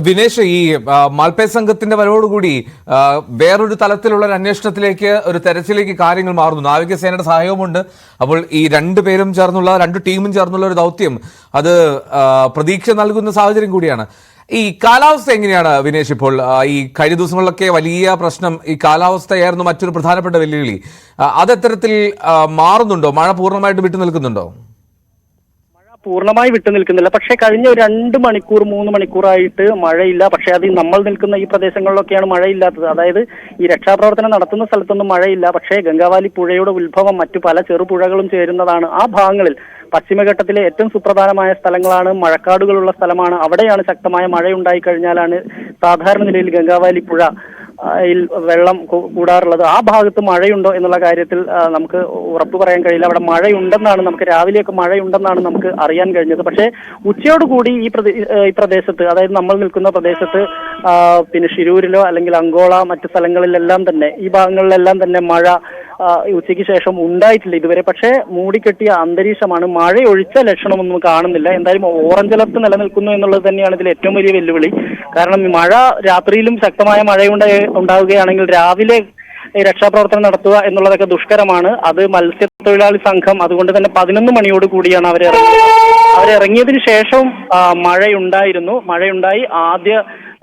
വിനേഷ് ഈ മാൽപേ സംഘത്തിന്റെ വരവോടുകൂടി വേറൊരു തലത്തിലുള്ള ഒരു അന്വേഷണത്തിലേക്ക് ഒരു തെരച്ചിലേക്ക് കാര്യങ്ങൾ മാറുന്നു. നാവികസേനയുടെ സഹായവുമുണ്ട്. അപ്പോൾ ഈ രണ്ടു പേരും ചേർന്നുള്ള രണ്ട് ടീമും ചേർന്നുള്ള ഒരു ദൗത്യം അത് പ്രതീക്ഷ നൽകുന്ന സാഹചര്യം കൂടിയാണ്. ഈ കാലാവസ്ഥ എങ്ങനെയാണ് വിനേഷ് ഇപ്പോൾ? ഈ കഴിഞ്ഞ ദിവസങ്ങളിലൊക്കെ വലിയ പ്രശ്നം ഈ കാലാവസ്ഥയായിരുന്നു മറ്റൊരു പ്രധാനപ്പെട്ട വെല്ലുവിളി. അതെത്തരത്തിൽ മാറുന്നുണ്ടോ? മഴ പൂർണമായിട്ട് വിട്ടു നിൽക്കുന്നുണ്ടോ പൂർണമായി വിട്ടു നിൽക്കുന്നില്ല. പക്ഷേ കഴിഞ്ഞ ഒരു രണ്ട് മണിക്കൂർ മൂന്ന് മണിക്കൂറായിട്ട് മഴയില്ല. പക്ഷേ അത് നമ്മൾ നിൽക്കുന്ന ഈ പ്രദേശങ്ങളിലൊക്കെയാണ് മഴയില്ലാത്തത്. അതായത് ഈ രക്ഷാപ്രവർത്തനം നടത്തുന്ന സ്ഥലത്തൊന്നും മഴയില്ല. പക്ഷേ ഗംഗാവാലി പുഴയുടെ ഉത്ഭവം മറ്റു പല ചെറുപുഴകളും ചേരുന്നതാണ് ആ ഭാഗങ്ങളിൽ. പശ്ചിമഘട്ടത്തിലെ ഏറ്റവും സുപ്രധാനമായ സ്ഥലങ്ങളാണ് മഴക്കാടുകളുള്ള സ്ഥലമാണ്. അവിടെയാണ് ശക്തമായ മഴയുണ്ടായി കഴിഞ്ഞാലാണ് സാധാരണ നിലയിൽ ഗംഗാവാലി പുഴ വെള്ളം കൂടാറുള്ളത്. ആ ഭാഗത്ത് മഴയുണ്ടോ എന്നുള്ള കാര്യത്തിൽ നമുക്ക് ഉറപ്പ് പറയാൻ കഴിയില്ല. അവിടെ മഴയുണ്ടെന്നാണ് നമുക്ക് രാവിലെയൊക്കെ മഴയുണ്ടെന്നാണ് നമുക്ക് അറിയാൻ കഴിഞ്ഞത്. പക്ഷേ ഉച്ചയോടുകൂടി ഈ ഈ പ്രദേശത്ത് അതായത് നമ്മൾ നിൽക്കുന്ന പ്രദേശത്ത് പിന്നെ ഷിരൂരിലോ അല്ലെങ്കിൽ അങ്കോള മറ്റു സ്ഥലങ്ങളിലെല്ലാം തന്നെ ഈ ഭാഗങ്ങളിലെല്ലാം തന്നെ മഴ ഉച്ചയ്ക്ക് ശേഷം ഉണ്ടായിട്ടില്ല ഇതുവരെ. പക്ഷേ മൂടിക്കെട്ടിയ അന്തരീക്ഷമാണ്. മഴയൊഴിച്ച ലക്ഷണമൊന്നും കാണുന്നില്ല. എന്തായാലും ഓറഞ്ച് അലർട്ട് നിലനിൽക്കുന്നു എന്നുള്ളത് തന്നെയാണ് ഇതിൽ ഏറ്റവും വലിയ വെല്ലുവിളി. കാരണം മഴ രാത്രിയിലും ശക്തമായ മഴയുണ്ട ഉണ്ടാവുകയാണെങ്കിൽ രാവിലെ രക്ഷാപ്രവർത്തനം നടത്തുക എന്നുള്ളതൊക്കെ ദുഷ്കരമാണ്. അത് മത്സ്യത്തൊഴിലാളി സംഘം അതുകൊണ്ട് തന്നെ പതിനൊന്ന് മണിയോട് കൂടിയാണ് അവർ അവരിറങ്ങിയതിനു ശേഷവും മഴയുണ്ടായിരുന്നു. മഴയുണ്ടായി. ആദ്യ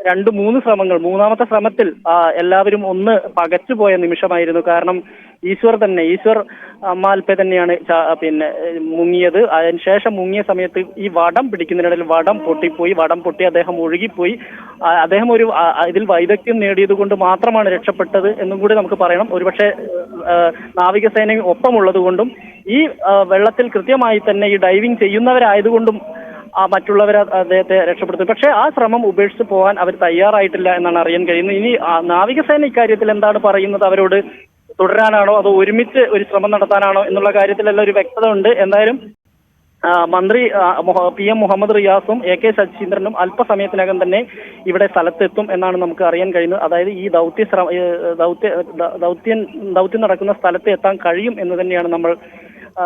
രണ്ട് മൂന്ന് ശ്രമങ്ങൾ. മൂന്നാമത്തെ ശ്രമത്തിൽ എല്ലാവരും ഒന്ന് പകച്ചുപോയ നിമിഷമായിരുന്നു. കാരണം ഈശ്വർ തന്നെ ഈശ്വർ മാൽപ്പെ തന്നെയാണ് പിന്നെ മുങ്ങിയത്. അതിനുശേഷം മുങ്ങിയ സമയത്ത് ഈ വടം പിടിക്കുന്നതിനിടയിൽ വടം പൊട്ടിപ്പോയി. വടം പൊട്ടി അദ്ദേഹം ഒഴുകിപ്പോയി. അദ്ദേഹം ഒരു ഇതിൽ വൈദഗ്ധ്യം നേടിയത് കൊണ്ട് മാത്രമാണ് രക്ഷപ്പെട്ടത് എന്നും കൂടി നമുക്ക് പറയണം. ഒരുപക്ഷെ നാവികസേനയും ഒപ്പമുള്ളത് കൊണ്ടും ഈ വെള്ളത്തിൽ കൃത്യമായി തന്നെ ഈ ഡൈവിംഗ് ചെയ്യുന്നവരായതുകൊണ്ടും മറ്റുള്ളവർ അദ്ദേഹത്തെ രക്ഷപ്പെടുത്തും. പക്ഷേ ആ ശ്രമം ഉപേക്ഷിച്ച് പോകാൻ അവർ തയ്യാറായിട്ടില്ല എന്നാണ് അറിയാൻ കഴിയുന്നത്. ഇനി നാവികസേന ഇക്കാര്യത്തിൽ എന്താണ് പറയുന്നത്? അവരോട് തുടരാനാണോ? അതോ ഒരുമിച്ച് ഒരു ശ്രമം നടത്താനാണോ? എന്നുള്ള കാര്യത്തിലെല്ലാം ഒരു വ്യക്തത ഉണ്ട്. എന്തായാലും മന്ത്രി പി എം മുഹമ്മദ് റിയാസും എ കെ ശശീന്ദ്രനും അല്പസമയത്തിനകം തന്നെ ഇവിടെ സ്ഥലത്തെത്തും എന്നാണ് നമുക്ക് അറിയാൻ കഴിയുന്നത്. അതായത് ഈ ദൗത്യ ദൗത്യ ദൗത്യം ദൗത്യം നടക്കുന്ന സ്ഥലത്ത് എത്താൻ കഴിയും എന്ന് തന്നെയാണ് നമ്മൾ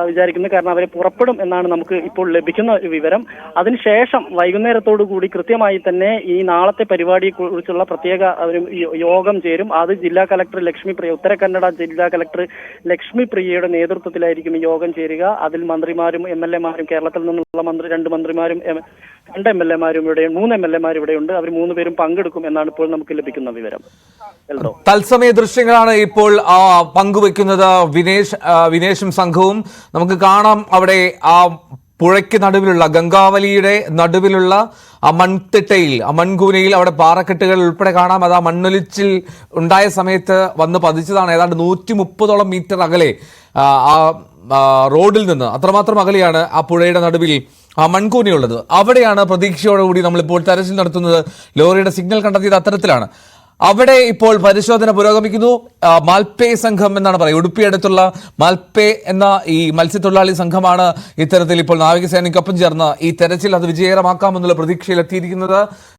വിചാരിക്കുന്നത് കാരണം അവരെ പുറപ്പെടും എന്നാണ് നമുക്ക് ഇപ്പോൾ ലഭിക്കുന്ന ഒരു വിവരം. അതിനുശേഷം വൈകുന്നേരത്തോടു കൂടി കൃത്യമായി തന്നെ ഈ നാളത്തെ പരിപാടിയെ കുറിച്ചുള്ള പ്രത്യേക ഒരു യോഗം ചേരും. അത് ജില്ലാ കലക്ടർ ലക്ഷ്മി പ്രിയ ഉത്തര കന്നഡ ജില്ലാ കലക്ടർ ലക്ഷ്മി പ്രിയയുടെ നേതൃത്വത്തിലായിരിക്കും യോഗം ചേരുക. അതിൽ മന്ത്രിമാരും എം എൽ എമാരും കേരളത്തിൽ നിന്നുള്ള മന്ത്രി രണ്ട് മന്ത്രിമാരും രണ്ട് എം എൽ എമാരും ഇവിടെ മൂന്ന് എം എൽ എമാരും ഇവിടെയുണ്ട് അവർ മൂന്ന് പേരും പങ്കെടുക്കും എന്നാണ് ഇപ്പോൾ നമുക്ക് ലഭിക്കുന്ന വിവരം. തത്സമയ ദൃശ്യങ്ങളാണ് ഇപ്പോൾ പങ്കുവെക്കുന്നത് വിനേഷ് വിനേഷും സംഘവും. നമുക്ക് കാണാം അവിടെ ആ പുഴയ്ക്ക് നടുവിലുള്ള ഗംഗാവലിയുടെ നടുവിലുള്ള ആ മൺതിട്ടയിൽ ആ മൺകൂനയിൽ അവിടെ പാറക്കെട്ടുകൾ ഉൾപ്പെടെ കാണാം. അത് ആ മണ്ണൊലിച്ചിൽ ഉണ്ടായ സമയത്ത് വന്ന് പതിച്ചതാണ്. ഏതാണ്ട് നൂറ്റി മുപ്പതോളം മീറ്റർ അകലെ ആ, റോഡിൽ നിന്ന് അത്രമാത്രം അകലെയാണ് ആ പുഴയുടെ നടുവിൽ ആ മൺകൂനയുള്ളത്. അവിടെയാണ് പ്രതീക്ഷയോടുകൂടി നമ്മളിപ്പോൾ തെരച്ചിൽ നടത്തുന്നത്. ലോറിയുടെ സിഗ്നൽ കണ്ടെത്തിയത് അത്തരത്തിലാണ്. അവിടെ ഇപ്പോൾ പരിശോധന പുരോഗമിക്കുന്നു. മാൽപേ സംഘം എന്നാണ് പറയുക. ഉടുപ്പി അടുത്തുള്ള മാൽപേ എന്ന ഈ മത്സ്യത്തൊഴിലാളി സംഘമാണ് ഇത്തരത്തിൽ ഇപ്പോൾ നാവികസേനയ്ക്കൊപ്പം ചേർന്ന് ഈ തെരച്ചിൽ അത് വിജയകരമാക്കാമെന്നുള്ള പ്രതീക്ഷയിൽ എത്തിയിരിക്കുന്നത്